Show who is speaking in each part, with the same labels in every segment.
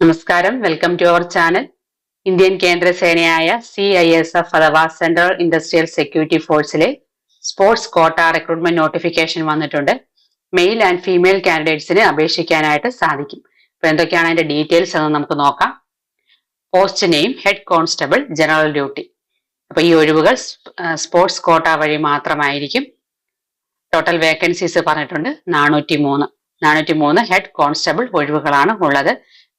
Speaker 1: നമസ്കാരം. Welcome to our channel Indian കേന്ദ്ര സേനയായ സി ഐ എസ് എഫ് അഥവാ സെൻട്രൽ ഇൻഡസ്ട്രിയൽ സെക്യൂരിറ്റി ഫോഴ്സിലെ സ്പോർട്സ് കോട്ട റിക്രൂട്ട്മെന്റ് നോട്ടിഫിക്കേഷൻ വന്നിട്ടുണ്ട്. മെയിൽ ആൻഡ് ഫീമെയിൽ കാൻഡിഡേറ്റ്സിന് അപേക്ഷിക്കാനായിട്ട് സാധിക്കും. അപ്പൊ എന്തൊക്കെയാണ് അതിന്റെ ഡീറ്റെയിൽസ് എന്ന് നമുക്ക് നോക്കാം. Post name head constable general duty അപ്പൊ ഈ ഒഴിവുകൾ സ്പോർട്സ് കോട്ട വഴി മാത്രമായിരിക്കും. ടോട്ടൽ വേക്കൻസീസ് പറഞ്ഞിട്ടുണ്ട് നാനൂറ്റി മൂന്ന് നാനൂറ്റി മൂന്ന് ഹെഡ് കോൺസ്റ്റബിൾ ഒഴിവുകളാണ് ഉള്ളത്.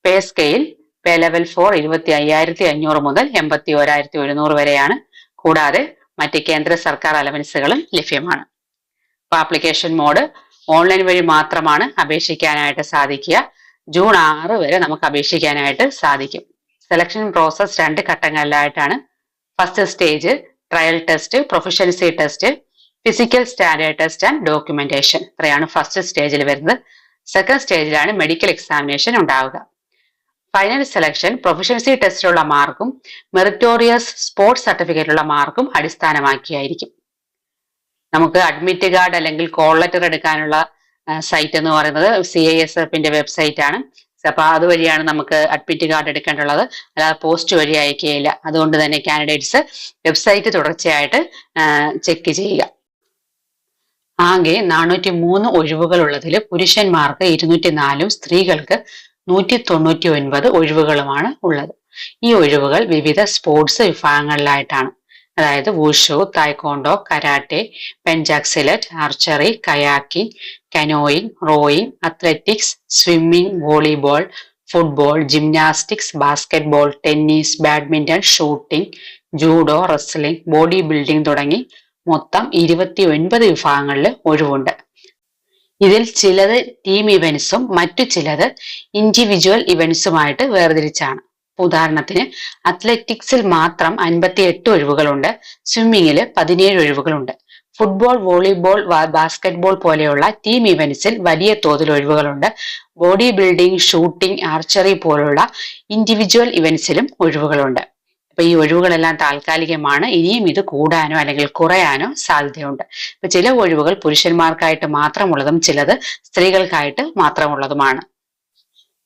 Speaker 1: Pay scale pay level four ഇരുപത്തി അയ്യായിരത്തി അഞ്ഞൂറ് മുതൽ എൺപത്തി ഒരായിരത്തി ഒരുന്നൂറ് വരെയാണ്. കൂടാതെ മറ്റ് കേന്ദ്ര സർക്കാർ അലവൻസുകളും ലഭ്യമാണ്. അപ്പൊ ആപ്ലിക്കേഷൻ മോഡ് ഓൺലൈൻ വഴി മാത്രമാണ് അപേക്ഷിക്കാനായിട്ട് സാധിക്കുക. ജൂൺ ആറ് വരെ നമുക്ക് അപേക്ഷിക്കാനായിട്ട് സാധിക്കും. സെലക്ഷൻ പ്രോസസ് രണ്ട് ഘട്ടങ്ങളിലായിട്ടാണ്. First stage trial test proficiency test physical standard test and documentation. ഇത്രയാണ് ഫസ്റ്റ് സ്റ്റേജിൽ വരുന്നത്. സെക്കൻഡ് സ്റ്റേജിലാണ് മെഡിക്കൽ എക്സാമിനേഷൻ ഉണ്ടാവുക. ഫൈനൽ സെലക്ഷൻ പ്രൊഫഷൻസി ടെസ്റ്റിലുള്ള മാർക്കും മെറിറ്റോറിയസ് സ്പോർട്സ് സർട്ടിഫിക്കറ്റിലുള്ള മാർക്കും അടിസ്ഥാനമാക്കിയായിരിക്കും. നമുക്ക് അഡ്മിറ്റ് കാർഡ് അല്ലെങ്കിൽ കോൾ ലെറ്റർ എടുക്കാനുള്ള സൈറ്റ് എന്ന് പറയുന്നത് സി ഐ എസ് എഫിന്റെ വെബ്സൈറ്റ് ആണ്. അപ്പൊ അതുവഴിയാണ് നമുക്ക് അഡ്മിറ്റ് കാർഡ് എടുക്കേണ്ടുള്ളത് അല്ലാതെ പോസ്റ്റ് വഴി അയക്കുകയില്ല. അതുകൊണ്ട് തന്നെ കാൻഡിഡേറ്റ്സ് വെബ്സൈറ്റ് തുടർച്ചയായിട്ട് ചെക്ക് ചെയ്യുക. ആകെ നാനൂറ്റി മൂന്ന് ഒഴിവുകൾ ഉള്ളതിൽ പുരുഷന്മാർക്ക് ഇരുന്നൂറ്റി നാലും സ്ത്രീകൾക്ക് നൂറ്റി തൊണ്ണൂറ്റി ഒൻപത് ഒഴിവുകളുമാണ് ഉള്ളത്. ഈ ഒഴിവുകൾ വിവിധ സ്പോർട്സ് വിഭാഗങ്ങളിലായിട്ടാണ്. അതായത് wushu taekwondo karate pencak silat archery kayaking canoeing rowing athletics swimming volleyball football gymnastics basketball tennis badminton shooting judo wrestling body building തുടങ്ങി മൊത്തം ഇരുപത്തി ഒൻപത് വിഭാഗങ്ങളിൽ ഒഴിവുണ്ട്. ഇതിൽ ചിലത് ടീം ഇവന്റ്സും മറ്റു ചിലത് ഇൻഡിവിജ്വൽ ഇവന്റ്സുമായിട്ട് വേർതിരിച്ചാണ്. ഉദാഹരണത്തിന് അത്ലറ്റിക്സിൽ മാത്രം അൻപത്തി എട്ട് ഒഴിവുകളുണ്ട് സ്വിമ്മിങ്ങിൽ പതിനേഴ് ഒഴിവുകളുണ്ട്. ഫുട്ബോൾ വോളിബോൾ ബാസ്കറ്റ്ബോൾ പോലെയുള്ള ടീം ഇവന്റ്സിൽ വലിയ തോതിൽ ഒഴിവുകളുണ്ട്. ബോഡി ബിൽഡിംഗ് ഷൂട്ടിംഗ് ആർച്ചറി പോലുള്ള ഇൻഡിവിജ്വൽ ഇവന്റ്സിലും ഒഴിവുകളുണ്ട്. അപ്പൊ ഈ ഒഴിവുകളെല്ലാം താൽക്കാലികമാണ്. ഇനിയും ഇത് കൂടാനോ അല്ലെങ്കിൽ കുറയാനോ സാധ്യതയുണ്ട്. ഇപ്പൊ ചില ഒഴിവുകൾ പുരുഷന്മാർക്കായിട്ട് മാത്രമുള്ളതും ചിലത് സ്ത്രീകൾക്കായിട്ട് മാത്രമുള്ളതുമാണ്.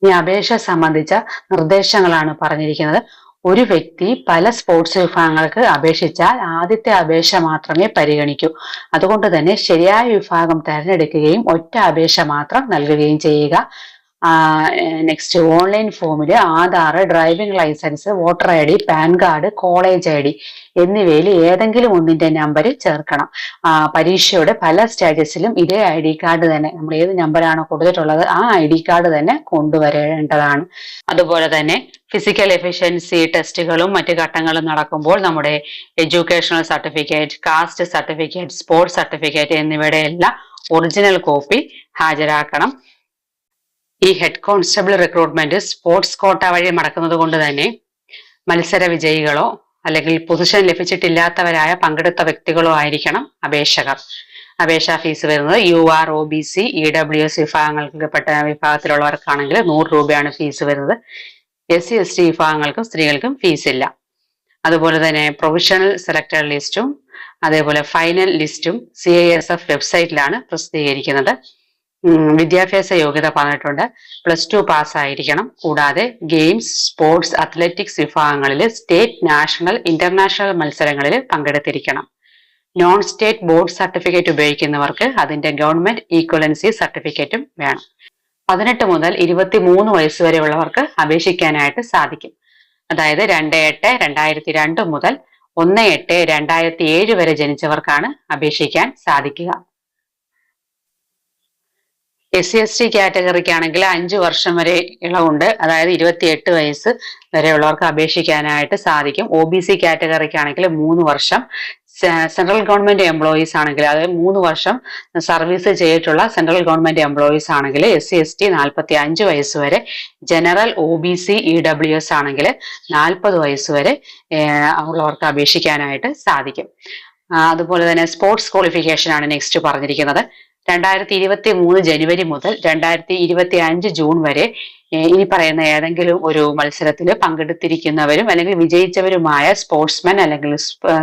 Speaker 1: ഈ അപേക്ഷ സംബന്ധിച്ച നിർദ്ദേശങ്ങളാണ് പറഞ്ഞിരിക്കുന്നത്. ഒരു വ്യക്തി പല സ്പോർട്സ് വിഭാഗങ്ങൾക്ക് അപേക്ഷിച്ചാൽ ആദ്യത്തെ അപേക്ഷ മാത്രമേ പരിഗണിക്കൂ. അതുകൊണ്ട് തന്നെ ശരിയായ വിഭാഗം തിരഞ്ഞെടുക്കുകയും ഒറ്റ അപേക്ഷ മാത്രം നൽകുകയും ചെയ്യുക. നെക്സ്റ്റ് ഓൺലൈൻ ഫോമിൽ Aadhaar driving licence voter I D PAN card college I D എന്നിവയിൽ ഏതെങ്കിലും ഒന്നിന്റെ നമ്പർ ചേർക്കണം. പരീക്ഷയുടെ പല സ്റ്റേജസിലും ഇതേ ഐ ഡി കാർഡ് തന്നെ നമ്മൾ ഏത് നമ്പറാണോ കൊടുത്തിട്ടുള്ളത് ആ ഐ ഡി കാർഡ് തന്നെ കൊണ്ടുവരേണ്ടതാണ്. അതുപോലെ തന്നെ ഫിസിക്കൽ എഫിഷ്യൻസി ടെസ്റ്റുകളും മറ്റ് ഘട്ടങ്ങളും നടക്കുമ്പോൾ നമ്മുടെ educational certificate caste certificate sports certificate എന്നിവയുടെ എല്ലാം ഒറിജിനൽ കോപ്പി ഹാജരാക്കണം. ഈ head constable recruitment sports quota വഴി നടക്കുന്നത് കൊണ്ട് തന്നെ മത്സര വിജയികളോ അല്ലെങ്കിൽ പൊസിഷൻ ലഭിച്ചിട്ടില്ലാത്തവരായ പങ്കെടുത്ത വ്യക്തികളോ ആയിരിക്കണം അപേക്ഷകർ. അപേക്ഷാ ഫീസ് വരുന്നത് U R O B C E W S വിഭാഗങ്ങൾക്കപ്പെട്ട വിഭാഗത്തിലുള്ളവർക്കാണെങ്കിൽ നൂറ് രൂപയാണ് ഫീസ് വരുന്നത്. എസ് സി എസ് ടി വിഭാഗങ്ങൾക്കും സ്ത്രീകൾക്കും ഫീസ് ഇല്ല. അതുപോലെ തന്നെ പ്രൊവിഷണൽ സെലക്ടഡ് ലിസ്റ്റും അതേപോലെ ഫൈനൽ ലിസ്റ്റും സി ഐ എസ് എഫ് വെബ്സൈറ്റിലാണ് പ്രസിദ്ധീകരിക്കുന്നത്. വിദ്യാഭ്യാസ യോഗ്യത പറഞ്ഞിട്ടുണ്ട്. പ്ലസ് ടു പാസ് ആയിരിക്കണം. കൂടാതെ ഗെയിംസ് സ്പോർട്സ് അത്ലറ്റിക്സ് വിഭാഗങ്ങളിൽ സ്റ്റേറ്റ് നാഷണൽ ഇന്റർനാഷണൽ മത്സരങ്ങളിൽ പങ്കെടുത്തിരിക്കണം. നോൺ സ്റ്റേറ്റ് ബോർഡ് സർട്ടിഫിക്കറ്റ് ഉപയോഗിക്കുന്നവർക്ക് അതിന്റെ ഗവൺമെന്റ് ഈക്വലൻസി സർട്ടിഫിക്കറ്റും വേണം. പതിനെട്ട് മുതൽ ഇരുപത്തി മൂന്ന് വയസ്സ് വരെയുള്ളവർക്ക് അപേക്ഷിക്കാനായിട്ട് സാധിക്കും. അതായത് രണ്ട് എട്ട് രണ്ടായിരത്തി രണ്ട് മുതൽ ഒന്ന് എട്ട് രണ്ടായിരത്തി ഏഴ് വരെ ജനിച്ചവർക്കാണ് അപേക്ഷിക്കാൻ സാധിക്കുക. എസ് സി എസ് ടി കാറ്റഗറിക്കാണെങ്കിൽ അഞ്ച് വർഷം വരെ ഇളവുണ്ട്. അതായത് ഇരുപത്തിയെട്ട് വയസ്സ് വരെയുള്ളവർക്ക് അപേക്ഷിക്കാനായിട്ട് സാധിക്കും. ഒ ബി സി കാറ്റഗറിക്കാണെങ്കിൽ മൂന്ന് വർഷം. സെൻട്രൽ ഗവൺമെന്റ് എംപ്ലോയീസ് ആണെങ്കിൽ അതായത് മൂന്ന് വർഷം സർവീസ് ചെയ്തിട്ടുള്ള സെൻട്രൽ ഗവൺമെന്റ് എംപ്ലോയീസ് ആണെങ്കിൽ എസ് സി എസ് ടി നാൽപ്പത്തി അഞ്ച് വയസ്സ് വരെ general O B C E W S ആണെങ്കിൽ നാൽപ്പത് വയസ്സ് വരെ ഉള്ളവർക്ക് അപേക്ഷിക്കാനായിട്ട് സാധിക്കും. അതുപോലെ തന്നെ സ്പോർട്സ് ക്വാളിഫിക്കേഷൻ ആണ് നെക്സ്റ്റ് പറഞ്ഞിരിക്കുന്നത്. രണ്ടായിരത്തി ഇരുപത്തി മൂന്ന് ജനുവരി മുതൽ രണ്ടായിരത്തി ഇരുപത്തി അഞ്ച് ജൂൺ വരെ ഇനി പറയുന്ന ഏതെങ്കിലും ഒരു മത്സരത്തിൽ പങ്കെടുത്തിരിക്കുന്നവരും അല്ലെങ്കിൽ വിജയിച്ചവരുമായ സ്പോർട്സ്മാൻ അല്ലെങ്കിൽ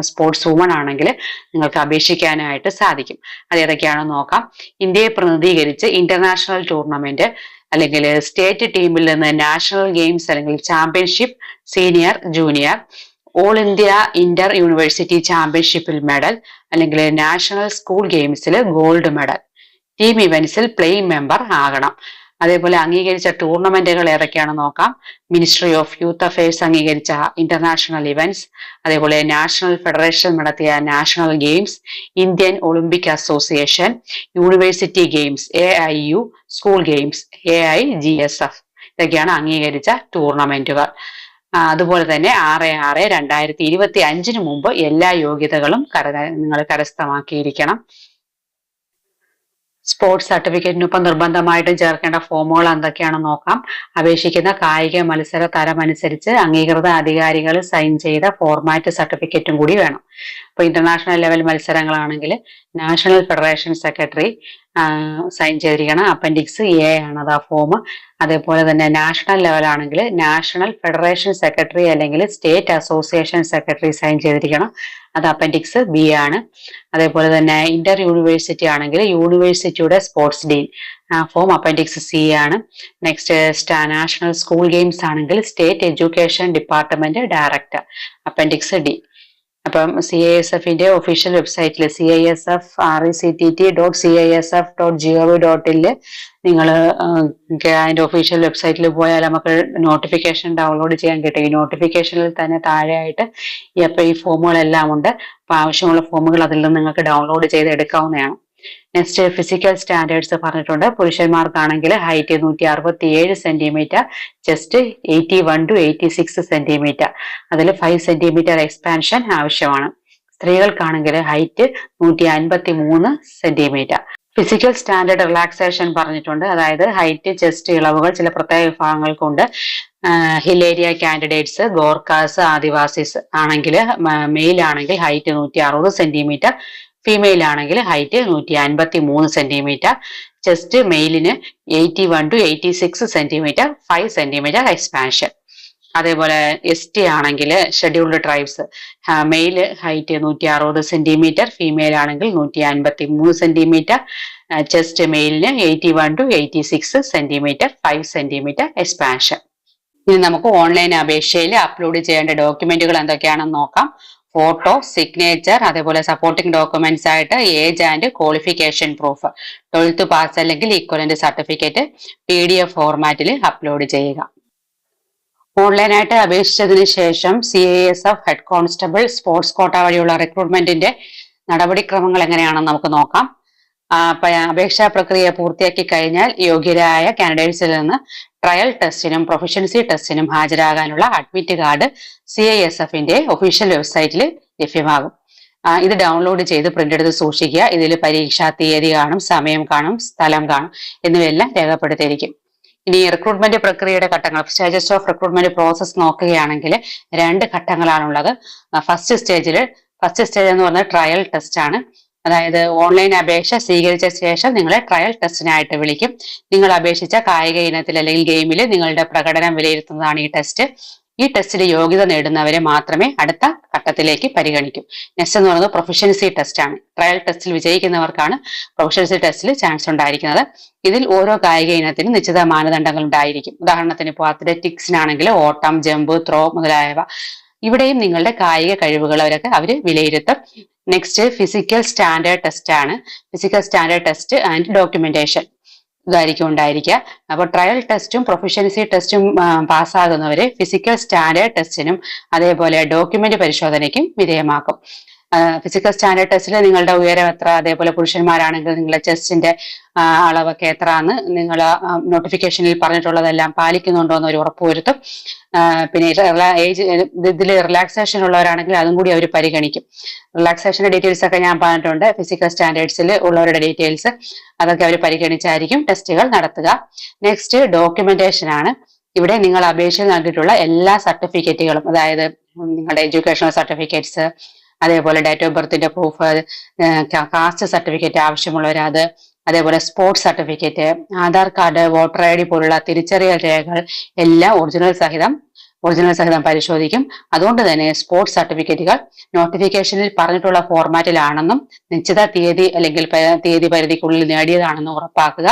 Speaker 1: സ്പോർട്സ് വുമൺ ആണെങ്കിൽ നിങ്ങൾക്ക് അപേക്ഷിക്കാനായിട്ട് സാധിക്കും. അത് ഏതൊക്കെയാണെന്ന് നോക്കാം. ഇന്ത്യയെ പ്രതിനിധീകരിച്ച് ഇന്റർനാഷണൽ ടൂർണമെന്റ് അല്ലെങ്കിൽ സ്റ്റേറ്റ് ടീമിൽ നിന്ന് നാഷണൽ ഗെയിംസ് അല്ലെങ്കിൽ championship senior junior all India inter university ചാമ്പ്യൻഷിപ്പിൽ മെഡൽ അല്ലെങ്കിൽ നാഷണൽ സ്കൂൾ ഗെയിംസിൽ ഗോൾഡ് മെഡൽ. ടീം ഇവന്റ്സിൽ പ്ലേയിങ് മെമ്പർ ആകണം. അതേപോലെ അംഗീകരിച്ച ടൂർണമെന്റുകൾ ഏതൊക്കെയാണെന്ന് നോക്കാം. മിനിസ്ട്രി ഓഫ് യൂത്ത് അഫയേഴ്സ് അംഗീകരിച്ച ഇന്റർനാഷണൽ ഇവന്റ്സ് അതേപോലെ നാഷണൽ ഫെഡറേഷൻ നടത്തിയ national games Indian Olympic association university games A I U school games A I G S F ഇതൊക്കെയാണ് അംഗീകരിച്ച ടൂർണമെന്റുകൾ അതുപോലെ തന്നെ ആറ് ആറ് രണ്ടായിരത്തി ഇരുപത്തി അഞ്ചിന് മുമ്പ് എല്ലാ യോഗ്യതകളും കര നിങ്ങൾ കരസ്ഥമാക്കിയിരിക്കണം. സ്പോർട്സ് സർട്ടിഫിക്കറ്റിനൊപ്പം നിർബന്ധമായിട്ടും ചേർക്കേണ്ട ഫോമുകൾ എന്തൊക്കെയാണെന്ന് നോക്കാം. അപേക്ഷിക്കുന്ന കായിക മത്സര തരം അനുസരിച്ച് അംഗീകൃത അധികാരികൾ സൈൻ ചെയ്ത ഫോർമാറ്റ് സർട്ടിഫിക്കറ്റും കൂടി വേണം. ഇപ്പൊ ഇന്റർനാഷണൽ ലെവൽ മത്സരങ്ങളാണെങ്കിൽ നാഷണൽ ഫെഡറേഷൻ സെക്രട്ടറി സൈൻ ചെയ്തിരിക്കണം. അപ്പൻഡിക്സ് എ ആണ് അത് ആ ഫോം അതേപോലെ തന്നെ നാഷണൽ ലെവലാണെങ്കിൽ നാഷണൽ ഫെഡറേഷൻ സെക്രട്ടറി അല്ലെങ്കിൽ സ്റ്റേറ്റ് അസോസിയേഷൻ സെക്രട്ടറി സൈൻ ചെയ്തിരിക്കണം. അത് അപ്പൻഡിക്സ് ബി ആണ്. അതേപോലെ തന്നെ ഇന്റർ യൂണിവേഴ്സിറ്റി ആണെങ്കിൽ യൂണിവേഴ്സിറ്റിയുടെ sports dean form appendix C ആണ്. നെക്സ്റ്റ് സ്റ്റാ നാഷണൽ സ്കൂൾ ഗെയിംസ് ആണെങ്കിൽ state education department director appendix D അപ്പം സി ഐ എസ് എഫിന്റെ ഒഫീഷ്യൽ വെബ്സൈറ്റിൽ C I S F R E C T T dot C I S F dot G O V dot നിങ്ങൾ അതിന്റെ official വെബ്സൈറ്റിൽ പോയാൽ നമുക്ക് notification download ചെയ്യാൻ കിട്ടും. ഈ നോട്ടിഫിക്കേഷനിൽ തന്നെ താഴെയായിട്ട് ഈ അപ്പൊ ഈ ഫോമുകളെല്ലാം ഉണ്ട്. അപ്പൊ ആവശ്യമുള്ള ഫോമുകൾ അതിൽ നിന്ന് നിങ്ങൾക്ക് ഡൗൺലോഡ് ചെയ്ത് എടുക്കാവുന്നതാണ് നെക്സ്റ്റ് ഫിസിക്കൽ സ്റ്റാൻഡേർഡ്സ് പറഞ്ഞിട്ടുണ്ട്. പുരുഷന്മാർക്കാണെങ്കിൽ ഹൈറ്റ് നൂറ്റി അറുപത്തി ഏഴ് centimetre chest eighty one two eighty six centimetre അതിൽ ഫൈവ് സെന്റിമീറ്റർ എക്സ്പാൻഷൻ ആവശ്യമാണ്. സ്ത്രീകൾക്കാണെങ്കിൽ ഹൈറ്റ് നൂറ്റി അൻപത്തി മൂന്ന് സെന്റിമീറ്റർ ഫിസിക്കൽ സ്റ്റാൻഡേർഡ് റിലാക്സേഷൻ പറഞ്ഞിട്ടുണ്ട്. അതായത് ഹൈറ്റ് ചെസ്റ്റ് ഇളവുകൾ ചില പ്രത്യേക വിഭാഗങ്ങൾക്കുണ്ട്. ഹിലേരിയ കാൻഡിഡേറ്റ്സ് ഗോർക്കാസ് ആദിവാസീസ് ആണെങ്കിൽ മെയിൽ ആണെങ്കിൽ ഹൈറ്റ് നൂറ്റി അറുപത് സെന്റിമീറ്റർ ഫീമെയിൽ ആണെങ്കിൽ ഹൈറ്റ് നൂറ്റി അൻപത്തി മൂന്ന് centimetre chest മെയിലിന് eighty one two eighty six centimetre five centimetre expansion അതേപോലെ എസ് ടി ആണെങ്കിൽ ഷെഡ്യൂൾഡ് ട്രൈബ്സ് മെയിൽ ഹൈറ്റ് നൂറ്റി അറുപത് സെന്റിമീറ്റർ ഫീമെയിൽ ആണെങ്കിൽ നൂറ്റി അൻപത്തി മൂന്ന് centimetre chest മെയിലിന് eighty one two eighty six centimetre five centimetre expansion ഇനി നമുക്ക് ഓൺലൈൻ അപേക്ഷയിൽ അപ്ലോഡ് ചെയ്യേണ്ട ഡോക്യുമെന്റുകൾ എന്തൊക്കെയാണെന്ന് നോക്കാം. ഫോട്ടോ സിഗ്നേച്ചർ അതേപോലെ സപ്പോർട്ടിംഗ് ഡോക്യുമെന്റ്സ് ആയിട്ട് age and qualification proof twelfth pass അല്ലെങ്കിൽ equivalent certificate P D F ഫോർമാറ്റിൽ അപ്ലോഡ് ചെയ്യുക. ഓൺലൈനായിട്ട് അപേക്ഷിച്ചതിന് ശേഷം C I S F head constable sports quota വഴിയുള്ള റിക്രൂട്ട്മെന്റിന്റെ നടപടിക്രമങ്ങൾ എങ്ങനെയാണെന്ന് നമുക്ക് നോക്കാം. അപേക്ഷാ പ്രക്രിയ പൂർത്തിയാക്കി കഴിഞ്ഞാൽ യോഗ്യരായ കാൻഡിഡേറ്റ്സിൽ നിന്ന് ട്രയൽ ടെസ്റ്റിനും പ്രൊഫഷൻസി ടെസ്റ്റിനും ഹാജരാകാനുള്ള admit card C I S എഫിന്റെ ഒഫീഷ്യൽ വെബ്സൈറ്റിൽ ലഭ്യമാകും. ഇത് ഡൗൺലോഡ് ചെയ്ത് പ്രിന്റ് എടുത്ത് സൂക്ഷിക്കുക. ഇതിൽ പരീക്ഷാ തീയതി കാണും സമയം കാണും സ്ഥലം കാണും എന്നിവയെല്ലാം രേഖപ്പെടുത്തിയിരിക്കും. ഇനി റിക്രൂട്ട്മെന്റ് പ്രക്രിയയുടെ ഘട്ടങ്ങൾ. സ്റ്റേജസ് ഓഫ് റിക്രൂട്ട്മെന്റ് പ്രോസസ് നോക്കുകയാണെങ്കിൽ രണ്ട് ഘട്ടങ്ങളാണുള്ളത്. ഫസ്റ്റ് സ്റ്റേജിൽ ഫസ്റ്റ് സ്റ്റേജ് എന്ന് പറഞ്ഞാൽ ട്രയൽ ടെസ്റ്റ് ആണ്. അതായത് ഓൺലൈൻ അപേക്ഷ സ്വീകരിച്ച ശേഷം നിങ്ങളെ ട്രയൽ ടെസ്റ്റിനായിട്ട് വിളിക്കും. നിങ്ങൾ അപേക്ഷിച്ച കായിക ഇനത്തിൽ അല്ലെങ്കിൽ ഗെയിമിൽ നിങ്ങളുടെ പ്രകടനം വിലയിരുത്തുന്നതാണ് ഈ ടെസ്റ്റ് ഈ ടെസ്റ്റിൽ യോഗ്യത നേടുന്നവരെ മാത്രമേ അടുത്ത ഘട്ടത്തിലേക്ക് പരിഗണിക്കൂ. നെക്സ്റ്റ് എന്ന് പറയുന്നത് പ്രൊഫഷൻസി ടെസ്റ്റ് ആണ്. ട്രയൽ ടെസ്റ്റിൽ വിജയിക്കുന്നവർക്കാണ് പ്രൊഫഷൻസി ടെസ്റ്റിൽ ചാൻസ് ഉണ്ടായിരിക്കുന്നത്. ഇതിൽ ഓരോ കായിക ഇനത്തിനും നിശ്ചിത മാനദണ്ഡങ്ങൾ ഉണ്ടായിരിക്കും. ഉദാഹരണത്തിന് ഇപ്പോൾ അത്ലറ്റിക്സിനാണെങ്കിൽ ഓട്ടം ജമ്പ് ത്രോ മുതലായവ ഇവിടെയും നിങ്ങളുടെ കായിക കഴിവുകൾ അവരൊക്കെ അവർ വിലയിരുത്തും. നെക്സ്റ്റ് ഫിസിക്കൽ സ്റ്റാൻഡേർഡ് ടെസ്റ്റ് ആണ്. Physical standard test and documentation ഇതായിരിക്കും ഉണ്ടായിരിക്കുക. അപ്പോൾ ട്രയൽ ടെസ്റ്റും പ്രൊഫഷൻസി ടെസ്റ്റും പാസ്സാകുന്നവരെ ഫിസിക്കൽ സ്റ്റാൻഡേർഡ് ടെസ്റ്റിനും അതേപോലെ ഡോക്യുമെന്റ് പരിശോധനയ്ക്കും വിധേയമാക്കും. ഫിസിക്കൽ സ്റ്റാൻഡേർഡ് ടെസ്റ്റിൽ നിങ്ങളുടെ ഉയരം എത്ര? അതേപോലെ പുരുഷന്മാരാണെങ്കിൽ നിങ്ങളുടെ ചെസ്റ്റിന്റെ അളവൊക്കെ എത്ര എന്ന് നിങ്ങൾ നോട്ടിഫിക്കേഷനിൽ പറഞ്ഞിട്ടുള്ളതെല്ലാം പാലിക്കുന്നുണ്ടോ എന്ന് ഒരു ഉറപ്പുവരുത്തും പിന്നെ ഏജ് ഇതിൽ റിലാക്സേഷൻ ഉള്ളവരാണെങ്കിൽ അതും കൂടി അവർ പരിഗണിക്കും. റിലാക്സേഷന്റെ ഡീറ്റെയിൽസ് ഒക്കെ ഞാൻ പറഞ്ഞിട്ടുണ്ട്. ഫിസിക്കൽ സ്റ്റാൻഡേർഡ്സിൽ ഉള്ളവരുടെ ഡീറ്റെയിൽസ് അതൊക്കെ അവർ പരിഗണിച്ചായിരിക്കും ടെസ്റ്റുകൾ നടത്തുക. നെക്സ്റ്റ് ഡോക്യുമെന്റേഷൻ ആണ്. ഇവിടെ നിങ്ങൾ അപേക്ഷയിൽ നൽകിയിട്ടുള്ള എല്ലാ സർട്ടിഫിക്കറ്റുകളും അതായത് നിങ്ങളുടെ എഡ്യൂക്കേഷണൽ സർട്ടിഫിക്കറ്റ്സ് അതേപോലെ ഡേറ്റ് ഓഫ് ബർത്തിന്റെ പ്രൂഫ് കാസ്റ്റ് സർട്ടിഫിക്കറ്റ് ആവശ്യമുള്ളവർ അത് അതേപോലെ sports certificate Aadhaar card voter I D പോലുള്ള തിരിച്ചറിയൽ രേഖകൾ എല്ലാം ഒറിജിനൽ സഹിതം ഒറിജിനൽ സഹിതം പരിശോധിക്കും. അതുകൊണ്ട് തന്നെ സ്പോർട്സ് സർട്ടിഫിക്കറ്റുകൾ നോട്ടിഫിക്കേഷനിൽ പറഞ്ഞിട്ടുള്ള ഫോർമാറ്റിലാണെന്നും നിശ്ചിത തീയതി അല്ലെങ്കിൽ തീയതി പരിധിക്കുള്ളിൽ നേടിയതാണെന്നും ഉറപ്പാക്കുക.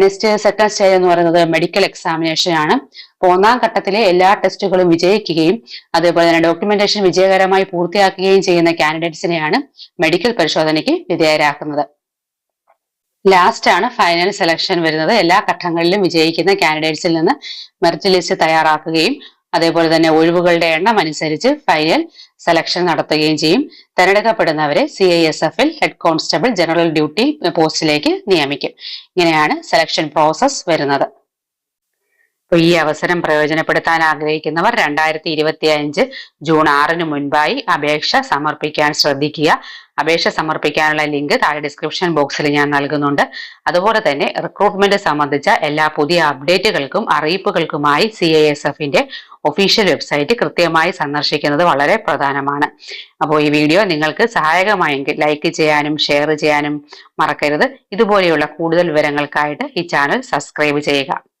Speaker 1: നെക്സ്റ്റ് സെക്കൻഡ് സ്റ്റേജ് എന്ന് പറയുന്നത് മെഡിക്കൽ എക്സാമിനേഷൻ ആണ്. ഒന്നാം ഘട്ടത്തിലെ എല്ലാ ടെസ്റ്റുകളും വിജയിക്കുകയും അതേപോലെ തന്നെ ഡോക്യുമെന്റേഷൻ വിജയകരമായി പൂർത്തിയാക്കുകയും ചെയ്യുന്ന കാൻഡിഡേറ്റ്സിനെയാണ് മെഡിക്കൽ പരിശോധനയ്ക്ക് വിധേയരാക്കുന്നത്. ലാസ്റ്റ് ആണ് ഫൈനൽ സെലക്ഷൻ വരുന്നത്. എല്ലാ ഘട്ടങ്ങളിലും വിജയിക്കുന്ന കാൻഡിഡേറ്റ്സിൽ നിന്ന് മെറിറ്റ് ലിസ്റ്റ് തയ്യാറാക്കുകയും അതേപോലെ തന്നെ ഒഴിവുകളുടെ എണ്ണം അനുസരിച്ച് ഫൈനൽ സെലക്ഷൻ നടത്തുകയും ചെയ്യും. തെരഞ്ഞെടുക്കപ്പെടുന്നവരെ സി ഐ എസ് എഫിൽ ഹെഡ് കോൺസ്റ്റബിൾ ജനറൽ ഡ്യൂട്ടി പോസ്റ്റിലേക്ക് നിയമിക്കും. ഇങ്ങനെയാണ് സെലക്ഷൻ പ്രോസസ് വരുന്നത്. ഈ അവസരം പ്രയോജനപ്പെടുത്താൻ ആഗ്രഹിക്കുന്നവർ രണ്ടായിരത്തി ഇരുപത്തി അഞ്ച് ജൂൺ ആറിന് മുൻപായി അപേക്ഷ സമർപ്പിക്കാൻ ശ്രദ്ധിക്കുക. അപേക്ഷ സമർപ്പിക്കാനുള്ള ലിങ്ക് താഴെ ഡിസ്ക്രിപ്ഷൻ ബോക്സിൽ ഞാൻ നൽകുന്നുണ്ട്. അതുപോലെ തന്നെ റിക്രൂട്ട്മെന്റ് സംബന്ധിച്ച എല്ലാ പുതിയ അപ്ഡേറ്റുകൾക്കും അറിയിപ്പുകൾക്കുമായി സി ഐ എസ് എഫിന്റെ ഒഫീഷ്യൽ വെബ്സൈറ്റ് കൃത്യമായി സന്ദർശിക്കുന്നത് വളരെ പ്രധാനമാണ്. അപ്പോൾ ഈ വീഡിയോ നിങ്ങൾക്ക് സഹായകമായെങ്കിൽ ലൈക്ക് ചെയ്യാനും ഷെയർ ചെയ്യാനും മറക്കരുത്. ഇതുപോലെയുള്ള കൂടുതൽ വിവരങ്ങൾക്കായിട്ട് ഈ ചാനൽ സബ്സ്ക്രൈബ് ചെയ്യുക.